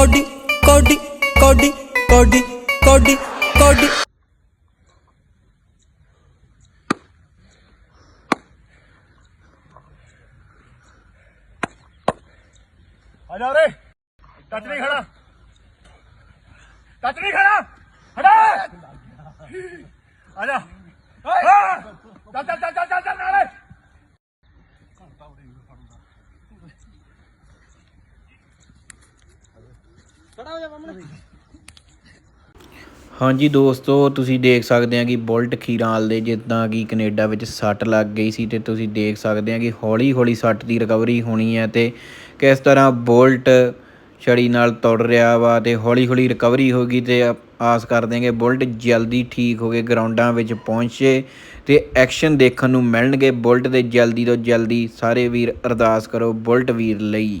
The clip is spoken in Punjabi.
ਕੋਡੀ ਕੋਡੀ ਕੋਡੀ ਕੋਡੀ ਕੋਡੀ ਕੋਡੀ। ਆ ਜਾ ਰੇ ਟੱਚ ਨਹੀਂ ਖੜਾ। ਟੱਚ ਨਹੀਂ ਖੜਾ। ਹਟਾ ਆ ਜਾ। ਹਾਂ। ਚੱਲ ਚੱਲ ਚੱਲ ਚੱਲ ਚੱਲ ਚੱਲ ਨਾਲੇ ਹਾਂਜੀ ਦੋਸਤੋ, ਤੁਸੀਂ ਦੇਖ ਸਕਦੇ ਆ ਕਿ ਬੁਲਟ ਖੀਰਾਲ ਦੇ ਜਿੱਦਾਂ ਕਿ ਕੈਨੇਡਾ ਵਿੱਚ ਸੱਟ ਲੱਗ ਗਈ ਸੀ ਤੇ ਤੁਸੀਂ ਦੇਖ ਸਕਦੇ ਆ ਕਿ ਹੌਲੀ ਹੌਲੀ ਸੱਟ ਦੀ ਰਿਕਵਰੀ ਹੋਣੀ ਹੈ ਤੇ ਕਿਸ ਤਰ੍ਹਾਂ ਬੁਲਟ ਛੜੀ ਨਾਲ ਤੁਰ ਰਿਹਾ ਵਾ ਤੇ ਹੌਲੀ ਹੌਲੀ ਰਿਕਵਰੀ ਹੋਗੀ ਤੇ ਆ- ਆਸ ਕਰਦੇ ਹਾਂ ਕਿ ਬੁਲਟ ਜਲਦੀ ਠੀਕ ਹੋ ਕੇ ਗਰਾਊਂਡਾਂ ਵਿੱਚ ਪਹੁੰਚੇ ਤੇ ਐਕਸ਼ਨ ਦੇਖਣ ਨੂੰ ਮਿਲਣਗੇ। ਬੁਲਟ ਦੇ ਜਲਦੀ ਤੋਂ ਜਲਦੀ ਸਾਰੇ ਵੀਰ ਅਰਦਾਸ ਕਰੋ, ਬੁਲਟ ਵੀਰ ਲਈ।